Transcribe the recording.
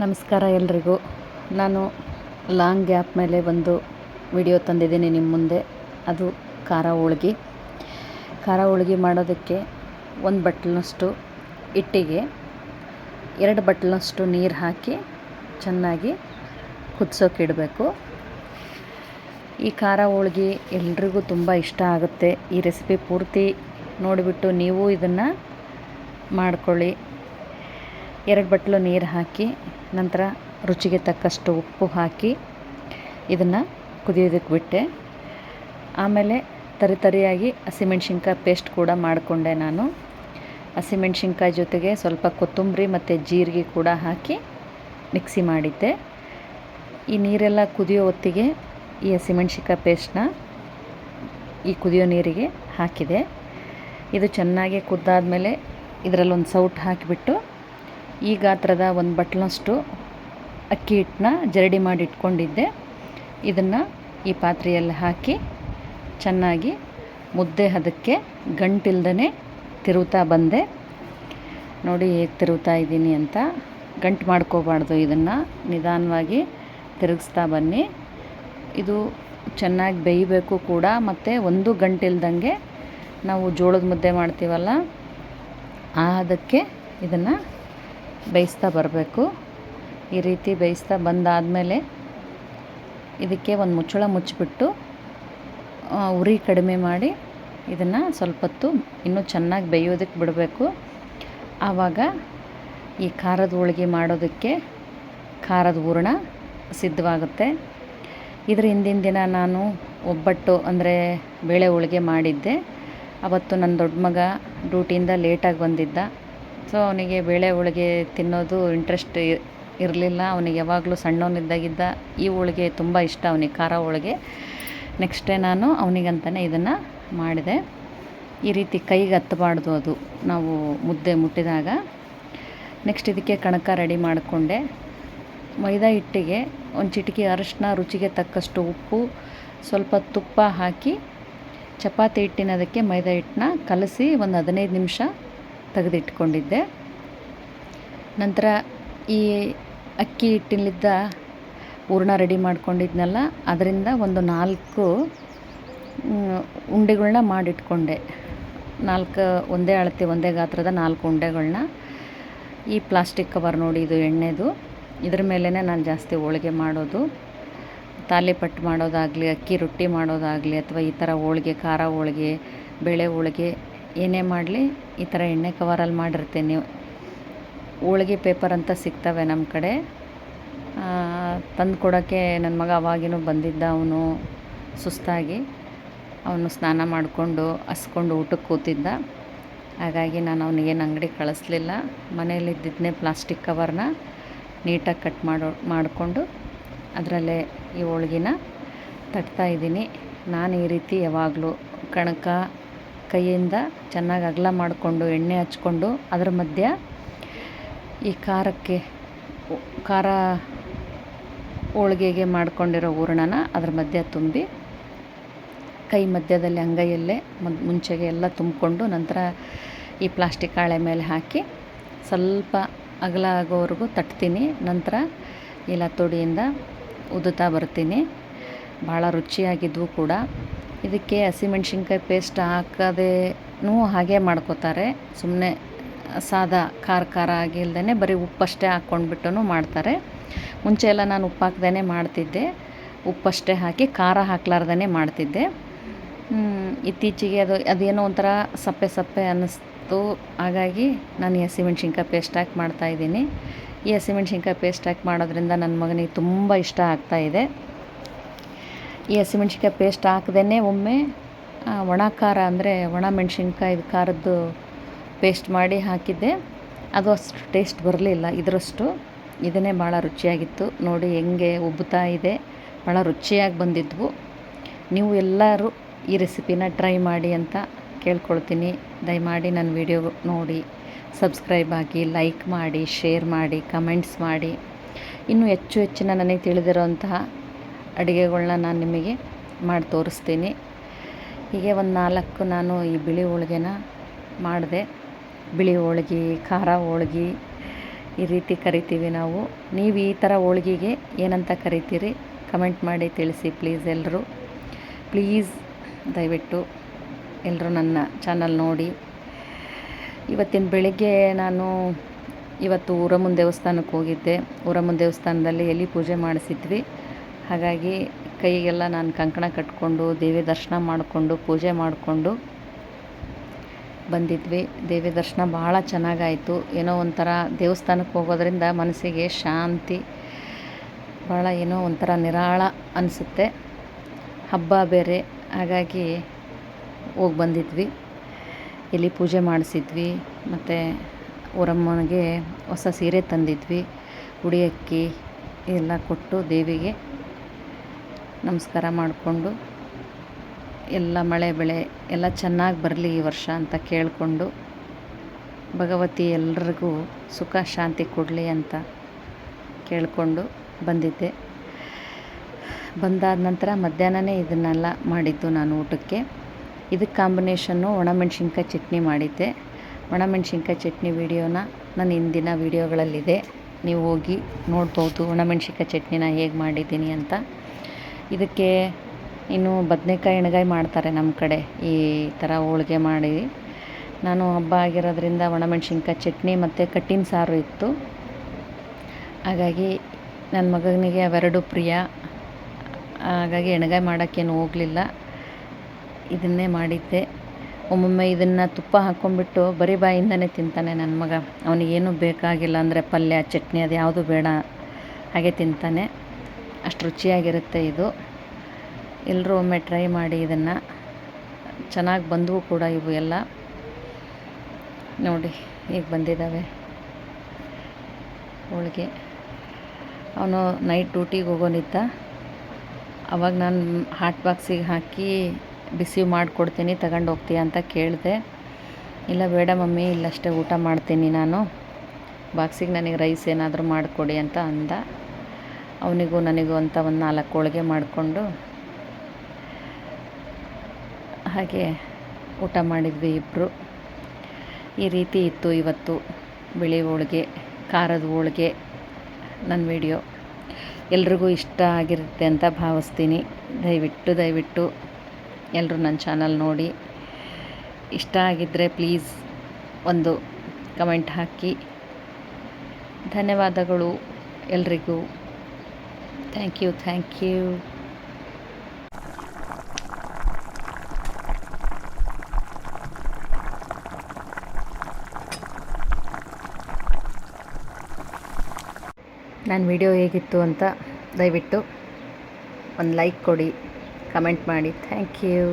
ನಮಸ್ಕಾರ ಎಲ್ರಿಗೂ. ನಾನು ಲಾಂಗ್ ಗ್ಯಾಪ್ ಮೇಲೆ ಒಂದು ವಿಡಿಯೋ ತಂದಿದ್ದೀನಿ ನಿಮ್ಮ ಮುಂದೆ. ಅದು ಖಾರ ಹೋಳ್ಗೆ. ಖಾರ ಹೋಳ್ಗೆ ಮಾಡೋದಕ್ಕೆ ಒಂದು ಬಟ್ಲಿನಷ್ಟು ಇಟ್ಟಿಗೆ ಎರಡು ಬಟ್ಲಿನಷ್ಟು ನೀರು ಹಾಕಿ ಚೆನ್ನಾಗಿ ಕುದಿಸೋಕೆ ಇಡಬೇಕು. ಈ ಖಾರ ಹೋಳ್ಗೆ ಎಲ್ರಿಗೂ ತುಂಬ ಇಷ್ಟ ಆಗುತ್ತೆ. ಈ ರೆಸಿಪಿ ಪೂರ್ತಿ ನೋಡಿಬಿಟ್ಟು ನೀವು ಇದನ್ನು ಮಾಡ್ಕೊಳ್ಳಿ. ಎರಡು ಬಟ್ಲು ನೀರು ಹಾಕಿ ನಂತರ ರುಚಿಗೆ ತಕ್ಕಷ್ಟು ಉಪ್ಪು ಹಾಕಿ ಇದನ್ನು ಕುದಿಯೋದಕ್ಕೆ ಬಿಟ್ಟೆ. ಆಮೇಲೆ ತರಿ ತರಿಯಾಗಿ ಹಸಿಮೆಣ್ಸಿನ್ಕಾಯಿ ಪೇಸ್ಟ್ ಕೂಡ ಮಾಡಿಕೊಂಡೆ ನಾನು. ಹಸಿಮೆಣ್ಸಿನ್ಕಾಯಿ ಜೊತೆಗೆ ಸ್ವಲ್ಪ ಕೊತ್ತಂಬರಿ ಮತ್ತು ಜೀರಿಗೆ ಕೂಡ ಹಾಕಿ ಮಿಕ್ಸಿ ಮಾಡಿದ್ದೆ. ಈ ನೀರೆಲ್ಲ ಕುದಿಯೋ ಹೊತ್ತಿಗೆ ಈ ಹಸಿಮೆಣ್ಸಿನ್ಕಾಯಿ ಪೇಸ್ಟನ್ನ ಈ ಕುದಿಯೋ ನೀರಿಗೆ ಹಾಕಿದೆ. ಇದು ಚೆನ್ನಾಗಿ ಕುದ್ದಾದಮೇಲೆ ಇದರಲ್ಲೊಂದು ಸೌಟ್ ಹಾಕಿಬಿಟ್ಟು ಈ ಗಾತ್ರದ ಒಂದು ಬಟ್ಲಷ್ಟು ಅಕ್ಕಿ ಹಿಟ್ಟನ್ನ ಜರಡಿ ಮಾಡಿ ಇಟ್ಕೊಂಡಿದ್ದೆ. ಇದನ್ನು ಈ ಪಾತ್ರೆಯಲ್ಲಿ ಹಾಕಿ ಚೆನ್ನಾಗಿ ಮುದ್ದೆ ಹದಕ್ಕೆ ಗಂಟಿಲ್ದೇ ತಿರುವುತ್ತಾ ಬಂದೆ. ನೋಡಿ ಹೇಗೆ ತಿರುವುತ್ತಾ ಇದ್ದೀನಿ ಅಂತ. ಗಂಟು ಮಾಡ್ಕೋಬಾರ್ದು ಇದನ್ನು. ನಿಧಾನವಾಗಿ ತಿರುಗಿಸ್ತಾ ಬನ್ನಿ. ಇದು ಚೆನ್ನಾಗಿ ಬೇಯಬೇಕು ಕೂಡ. ಮತ್ತು ಒಂದು ಗಂಟಿಲ್ದಂಗೆ ನಾವು ಜೋಳದ ಮುದ್ದೆ ಮಾಡ್ತೀವಲ್ಲ, ಆ ಹದಕ್ಕೆ ಇದನ್ನು ಬೇಯಿಸ್ತಾ ಬರಬೇಕು. ಈ ರೀತಿ ಬೇಯಿಸ್ತಾ ಬಂದಾದಮೇಲೆ ಇದಕ್ಕೆ ಒಂದು ಮುಚ್ಚಳ ಮುಚ್ಚಿಬಿಟ್ಟು ಉರಿ ಕಡಿಮೆ ಮಾಡಿ ಇದನ್ನು ಸ್ವಲ್ಪ ಹೊತ್ತು ಇನ್ನೂ ಚೆನ್ನಾಗಿ ಬೇಯೋದಕ್ಕೆ ಬಿಡಬೇಕು. ಆವಾಗ ಈ ಖಾರದ ಹೋಳಿಗೆ ಮಾಡೋದಕ್ಕೆ ಖಾರದ ಹೂರಣ ಸಿದ್ಧವಾಗುತ್ತೆ. ಇದರ ಹಿಂದಿನ ದಿನ ನಾನು ಒಬ್ಬಟ್ಟು, ಅಂದರೆ ಬೇಳೆ ಹೋಳಿಗೆ ಮಾಡಿದ್ದೆ. ಅವತ್ತು ನನ್ನ ದೊಡ್ಡ ಮಗ ಡ್ಯೂಟಿಯಿಂದ ಲೇಟಾಗಿ ಬಂದಿದ್ದ. ಸೊ ಅವನಿಗೆ ಬೇಳೆ ಹೋಳಿಗೆ ತಿನ್ನೋದು ಇಂಟ್ರೆಸ್ಟ್ ಇರಲಿಲ್ಲ. ಅವನಿಗೆ ಯಾವಾಗಲೂ ಸಣ್ಣವನಿದ್ದಾಗಿದ್ದ ಈ ಹೋಳಿಗೆ ತುಂಬ ಇಷ್ಟ. ಅವನಿಗೆ ಖಾರ ಹೋಳಿಗೆ. ನೆಕ್ಸ್ಟ್ ಡೇ ನಾನು ಅವನಿಗಂತಲೇ ಇದನ್ನು ಮಾಡಿದೆ. ಈ ರೀತಿ ಕೈಗೆ ಹತ್ತಬಾರ್ದು ಅದು. ನಾವು ಮುದ್ದೆ ಮುಟ್ಟಿದಾಗ. ನೆಕ್ಸ್ಟ್ ಇದಕ್ಕೆ ಕಣಕ ರೆಡಿ ಮಾಡಿಕೊಂಡೆ. ಮೈದಾ ಹಿಟ್ಟಿಗೆ ಒಂದು ಚಿಟಿಕೆ ಅರಶಿನ ರುಚಿಗೆ ತಕ್ಕಷ್ಟು ಉಪ್ಪು, ಸ್ವಲ್ಪ ತುಪ್ಪ ಹಾಕಿ, ಚಪಾತಿ ಹಿಟ್ಟಿನ ಅದಕ್ಕೆ ಮೈದಾ ಹಿಟ್ಟನ್ನ ಕಲಸಿ ಒಂದು ಹದಿನೈದು ನಿಮಿಷ ತೆಗೆದಿಟ್ಕೊಂಡಿದ್ದೆ. ನಂತರ ಈ ಅಕ್ಕಿ ಹಿಟ್ಟಿಲಿದ್ದ ಹೂರ್ಣ ರೆಡಿ ಮಾಡ್ಕೊಂಡಿದ್ನಲ್ಲ, ಅದರಿಂದ ಒಂದು ನಾಲ್ಕು ಉಂಡೆಗಳನ್ನ ಮಾಡಿಟ್ಕೊಂಡೆ. ನಾಲ್ಕು ಒಂದೇ ಅಳತೆ, ಒಂದೇ ಗಾತ್ರದ ನಾಲ್ಕು ಉಂಡೆಗಳನ್ನ ಈ ಪ್ಲಾಸ್ಟಿಕ್ ಕವರ್ ನೋಡಿ ಇದು ಎಣ್ಣೆದು. ಇದ್ರ ಮೇಲೇ ನಾನು ಜಾಸ್ತಿ ಹೋಳಿಗೆ ಮಾಡೋದು. ತಾಲಿಪಟ್ಟು ಮಾಡೋದಾಗಲಿ, ಅಕ್ಕಿ ರೊಟ್ಟಿ ಮಾಡೋದಾಗಲಿ, ಅಥವಾ ಈ ಥರ ಹೋಳಿಗೆ, ಖಾರ ಹೋಳಿಗೆ, ಬೇಳೆ ಹೋಳ್ಗೆ ಏನೇ ಮಾಡಲಿ, ಈ ಥರ ಎಣ್ಣೆ ಕವರಲ್ಲಿ ಮಾಡಿರ್ತೀನಿ ಹೋಳ್ಗೆ ಪೇಪರ್ ಅಂತ ಸಿಗ್ತವೆ ನಮ್ಮ ಕಡೆ. ತಂದು ಕೊಡೋಕ್ಕೆ ನನ್ನ ಮಗ ಅವಾಗಿನೂ ಬಂದಿದ್ದ ಅವನು ಸುಸ್ತಾಗಿ. ಅವನು ಸ್ನಾನ ಮಾಡಿಕೊಂಡು ಹಸ್ಕೊಂಡು ಊಟಕ್ಕೆ ಕೂತಿದ್ದ. ಹಾಗಾಗಿ ನಾನು ಅವನಿಗೇನು ಅಂಗಡಿ ಕಳಿಸ್ಲಿಲ್ಲ. ಮನೇಲಿದ್ದಿದ್ದನ್ನೇ ಪ್ಲಾಸ್ಟಿಕ್ ಕವರ್ನ ನೀಟಾಗಿ ಕಟ್ ಮಾಡೋ, ಮಾಡಿಕೊಂಡು ಅದರಲ್ಲೇ ಈ ಹೋಳ್ಗಿನ ತಟ್ತಾಯಿದ್ದೀನಿ ನಾನು ಈ ರೀತಿ ಯಾವಾಗಲೂ ಕಣಕ ಕೈಯಿಂದ ಚೆನ್ನಾಗಿ ಅಗಲ ಮಾಡಿಕೊಂಡು, ಎಣ್ಣೆ ಹಚ್ಕೊಂಡು, ಅದ್ರ ಮಧ್ಯ ಈ ಖಾರಕ್ಕೆ ಖಾರ ಹೋಳ್ಗೆಗೆ ಮಾಡ್ಕೊಂಡಿರೋ ಹೂರಣನ ಅದ್ರ ಮಧ್ಯ ತುಂಬಿ, ಕೈ ಮಧ್ಯದಲ್ಲಿ ಅಂಗೈಯಲ್ಲೇ ಮುಂಚೆಗೆ ಎಲ್ಲ ತುಂಬಿಕೊಂಡು ನಂತರ ಈ ಪ್ಲಾಸ್ಟಿಕ್ ಹಾಳೆ ಮೇಲೆ ಹಾಕಿ ಸ್ವಲ್ಪ ಅಗಲ ಆಗೋವರೆಗೂ ತಟ್ತೀನಿ. ನಂತರ ಈ ಲತ್ತೋಡಿಯಿಂದ ಉದುತ್ತಾ ಬರ್ತೀನಿ. ಭಾಳ ರುಚಿಯಾಗಿದ್ದವು ಕೂಡ. ಇದಕ್ಕೆ ಹಸಿಮೆಣ್ಸಿನ್ಕಾಯಿ ಪೇಸ್ಟ್ ಹಾಕದೇನೂ ಹಾಗೆ ಮಾಡ್ಕೋತಾರೆ. ಸುಮ್ಮನೆ ಸಾದಾ ಖಾರ ಖಾರ ಆಗಿಲ್ದೇ ಬರೀ ಉಪ್ಪಷ್ಟೇ ಹಾಕ್ಕೊಂಡ್ಬಿಟ್ಟು ಮಾಡ್ತಾರೆ. ಮುಂಚೆ ಎಲ್ಲ ನಾನು ಉಪ್ಪು ಹಾಕ್ದೇ ಮಾಡ್ತಿದ್ದೆ. ಉಪ್ಪಷ್ಟೇ ಹಾಕಿ ಖಾರ ಹಾಕ್ಲಾರ್ದೇ ಮಾಡ್ತಿದ್ದೆ. ಇತ್ತೀಚೆಗೆ ಅದು, ಅದೇನೋ ಒಂಥರ ಸಪ್ಪೆ ಸಪ್ಪೆ ಅನ್ನಿಸ್ತು. ಹಾಗಾಗಿ ನಾನು ಈ ಹಸಿಮೆಣ್ಸಿನ್ಕಾಯಿ ಪೇಸ್ಟ್ ಹಾಕಿ ಮಾಡ್ತಾಯಿದ್ದೀನಿ ಈ ಹಸಿಮೆಣ್ಸಿನ್ಕಾಯಿ ಪೇಸ್ಟ್ ಹಾಕಿ ಮಾಡೋದ್ರಿಂದ ನನ್ನ ಮಗನಿಗೆ ತುಂಬ ಇಷ್ಟ ಆಗ್ತಾಯಿದೆ ಈ ಹಸಿಮೆಣ್ಸಿನ್ಕಾಯಿ ಪೇಸ್ಟ್ ಹಾಕ್ದೇ ಒಮ್ಮೆ ಒಣ ಖಾರ ಅಂದರೆ ಒಣ ಮೆಣ್ಸಿನ್ಕಾಯ್ದು ಖಾರದ್ದು ಪೇಸ್ಟ್ ಮಾಡಿ ಹಾಕಿದ್ದೆ. ಅದು ಅಷ್ಟು ಟೇಸ್ಟ್ ಬರಲಿಲ್ಲ. ಇದರಷ್ಟು ಇದನ್ನೇ ಭಾಳ ರುಚಿಯಾಗಿತ್ತು. ನೋಡಿ ಹೆಂಗೆ ಉಬ್ಬುತ್ತಾ ಇದೆ. ಭಾಳ ರುಚಿಯಾಗಿ ಬಂದಿದ್ವು. ನೀವು ಎಲ್ಲರೂ ಈ ರೆಸಿಪಿನ ಟ್ರೈ ಮಾಡಿ ಅಂತ ಕೇಳ್ಕೊಳ್ತೀನಿ. ದಯಮಾಡಿ ನನ್ನ ವಿಡಿಯೋ ನೋಡಿ. ಸಬ್ಸ್ಕ್ರೈಬ್ ಆಗಿ, ಲೈಕ್ ಮಾಡಿ, ಶೇರ್ ಮಾಡಿ, ಕಮೆಂಟ್ಸ್ ಮಾಡಿ. ಇನ್ನೂ ಹೆಚ್ಚು ಹೆಚ್ಚಿನ ನನಗೆ ತಿಳಿದಿರೋಂತಹ ಅಡುಗೆಗಳ್ನ ನಾನು ನಿಮಗೆ ಮಾಡಿ ತೋರಿಸ್ತೀನಿ. ಹೀಗೆ ಒಂದು ನಾಲ್ಕು ನಾನು ಈ ಬಿಳಿ ಹೋಳ್ಗೆನ ಮಾಡಿದೆ. ಬಿಳಿ ಹೋಳ್ಗೆ, ಖಾರ ಹೋಳ್ಗೆ ಈ ರೀತಿ ಕರಿತೀವಿ ನಾವು. ನೀವು ಈ ಥರ ಹೋಳ್ಗೆಗೆ ಏನಂತ ಕರಿತೀರಿ ಕಮೆಂಟ್ ಮಾಡಿ ತಿಳಿಸಿ ಪ್ಲೀಸ್ ಎಲ್ಲರೂ ಪ್ಲೀಸ್ ದಯವಿಟ್ಟು ಎಲ್ಲರೂ ನನ್ನ ಚಾನಲ್ ನೋಡಿ. ಇವತ್ತಿನ ಬೆಳಿಗ್ಗೆ ನಾನು ಇವತ್ತು ಊರಮ್ಮನ ದೇವಸ್ಥಾನಕ್ಕೆ ಹೋಗಿದ್ದೆ. ಊರಮ್ಮನ ದೇವಸ್ಥಾನದಲ್ಲಿ ಎಲ್ಲಿ ಪೂಜೆ ಮಾಡಿಸಿದ್ವಿ. ಹಾಗಾಗಿ ಕೈಗೆಲ್ಲ ನಾನು ಕಂಕಣ ಕಟ್ಕೊಂಡು ದೇವಿ ದರ್ಶನ ಮಾಡಿಕೊಂಡು ಪೂಜೆ ಮಾಡಿಕೊಂಡು ಬಂದಿದ್ವಿ. ದೇವಿ ದರ್ಶನ ಭಾಳ ಚೆನ್ನಾಗಾಯಿತು. ಏನೋ ಒಂಥರ ದೇವಸ್ಥಾನಕ್ಕೆ ಹೋಗೋದ್ರಿಂದ ಮನಸ್ಸಿಗೆ ಶಾಂತಿ ಭಾಳ ಏನೋ ಒಂಥರ ನಿರಾಳ ಅನಿಸುತ್ತೆ. ಹಬ್ಬ ಬೇರೆ, ಹಾಗಾಗಿ ಹೋಗಿ ಬಂದಿದ್ವಿ. ಇಲ್ಲಿ ಪೂಜೆ ಮಾಡಿಸಿದ್ವಿ. ಮತ್ತು ಊರಮ್ಮನಿಗೆ ಹೊಸ ಸೀರೆ ತಂದಿದ್ವಿ. ಉಡಿ ಅಕ್ಕಿ ಎಲ್ಲ ಕೊಟ್ಟು ದೇವಿಗೆ ನಮಸ್ಕಾರ ಮಾಡಿಕೊಂಡು ಎಲ್ಲ ಮಳೆ ಬೆಳೆ ಎಲ್ಲ ಚೆನ್ನಾಗಿ ಬರಲಿ ಈ ವರ್ಷ ಅಂತ ಕೇಳಿಕೊಂಡು ಭಗವತಿ ಎಲ್ರಿಗೂ ಸುಖ, ಶಾಂತಿ ಕೊಡಲಿ ಅಂತ ಕೇಳಿಕೊಂಡು ಬಂದಿದ್ದೆ. ಬಂದಾದ ನಂತರ ಮಧ್ಯಾಹ್ನನೇ ಇದನ್ನೆಲ್ಲ ಮಾಡಿದ್ದು ನಾನು ಊಟಕ್ಕೆ. ಇದಕ್ಕೆ ಕಾಂಬಿನೇಷನ್ನು ಒಣಮೆಣ್ಸಿನ್ಕಾಯಿ ಚಟ್ನಿ ಮಾಡಿದ್ದೆ. ಒಣಮೆಣ್ಸಿನ್ಕಾಯಿ ಚಟ್ನಿ ವೀಡಿಯೋನ ನಾನು ಹಿಂದಿನ ವೀಡಿಯೋಗಳಲ್ಲಿದೆ. ನೀವು ಹೋಗಿ ನೋಡ್ಬೋದು ಒಣಮೆಣ್ಸಿನ್ಕಾಯಿ ಚಟ್ನಿನ ಹೇಗೆ ಮಾಡಿದ್ದೀನಿ ಅಂತ. ಇದಕ್ಕೆ ಇನ್ನು ಬದನೇಕಾಯಿ ಎಣ್ಗಾಯಿ ಮಾಡ್ತಾರೆ ನಮ್ಮ ಕಡೆ. ಈ ಥರ ಹೋಳಿಗೆ ಮಾಡಿ. ನಾನು ಹಬ್ಬ ಆಗಿರೋದ್ರಿಂದ ಒಣಮೆಣ್ಸಿನ್ಕಾಯಿ ಚಟ್ನಿ ಮತ್ತು ಕಟ್ಟಿನ ಸಾರು ಇತ್ತು. ಹಾಗಾಗಿ ನನ್ನ ಮಗನಿಗೆ ಅವೆರಡು ಪ್ರಿಯ. ಹಾಗಾಗಿ ಎಣ್ಗಾಯಿ ಮಾಡೋಕ್ಕೇನು ಹೋಗಲಿಲ್ಲ. ಇದನ್ನೇ ಮಾಡಿದ್ದೆ. ಒಮ್ಮೊಮ್ಮೆ ಇದನ್ನು ತುಪ್ಪ ಹಾಕ್ಕೊಂಡ್ಬಿಟ್ಟು ಬರೀ ಬಾಯಿಂದನೇ ತಿಂತಾನೆ ನನ್ನ ಮಗ. ಅವನಿಗೇನು ಬೇಕಾಗಿಲ್ಲ ಅಂದರೆ ಪಲ್ಯ, ಚಟ್ನಿ ಅದು ಯಾವುದು ಬೇಡ. ಹಾಗೆ ತಿಂತಾನೆ. ಅಷ್ಟು ರುಚಿಯಾಗಿರುತ್ತೆ ಇದು. ಎಲ್ಲರೂ ಒಮ್ಮೆ ಟ್ರೈ ಮಾಡಿ ಇದನ್ನು. ಚೆನ್ನಾಗಿ ಬಂದವು ಕೂಡ ಇವು ಎಲ್ಲ. ನೋಡಿ ಈಗ ಬಂದಿದ್ದಾವೆ ಹೋಳಿಗೆ. ಅವನು ನೈಟ್ ಡ್ಯೂಟಿಗೆ ಹೋಗೋನಿದ್ದ. ಅವಾಗ ನಾನು ಹಾಟ್ ಬಾಕ್ಸಿಗೆ ಹಾಕಿ ಬಿಸಿ ಮಾಡಿಕೊಡ್ತೀನಿ, ತಗೊಂಡು ಹೋಗ್ತೀಯ ಅಂತ ಕೇಳಿದೆ. ಇಲ್ಲ ಬೇಡ ಮಮ್ಮಿ, ಇಲ್ಲಷ್ಟೇ ಊಟ ಮಾಡ್ತೀನಿ ನಾನು. ಬಾಕ್ಸಿಗೆ ನನಗೆ ರೈಸ್ ಏನಾದರೂ ಮಾಡಿಕೊಡಿ ಅಂತ ಅಂದ. ಅವನಿಗೂ ನನಗೂ ಅಂತ ಒಂದು ನಾಲ್ಕು ಹೋಳಿಗೆ ಮಾಡಿಕೊಂಡು ಹಾಗೆ ಊಟ ಮಾಡಿದ್ವಿ ಇಬ್ಬರು ಈ ರೀತಿ ಇತ್ತು ಇವತ್ತು ಬಿಳಿ ಹೋಳಿಗೆ, ಖಾರದ ಹೋಳಿಗೆ ನನ್ನ ವಿಡಿಯೋ. ಎಲ್ರಿಗೂ ಇಷ್ಟ ಆಗಿರುತ್ತೆ ಅಂತ ಭಾವಿಸ್ತೀನಿ. ದಯವಿಟ್ಟು ದಯವಿಟ್ಟು ಎಲ್ಲರೂ ನನ್ನ ಚಾನಲ್ ನೋಡಿ. ಇಷ್ಟ ಆಗಿದ್ದರೆ ಪ್ಲೀಸ್ ಒಂದು ಕಮೆಂಟ್ ಹಾಕಿ. ಧನ್ಯವಾದಗಳು ಎಲ್ರಿಗೂ. ಥ್ಯಾಂಕ್ ಯು ಥ್ಯಾಂಕ್ ಯು ನನ್ನ ವಿಡಿಯೋ ಹೇಗಿತ್ತು ಅಂತ ದಯವಿಟ್ಟು ಒಂದು ಲೈಕ್ ಕೊಡಿ ಕಮೆಂಟ್ ಮಾಡಿ. Thank you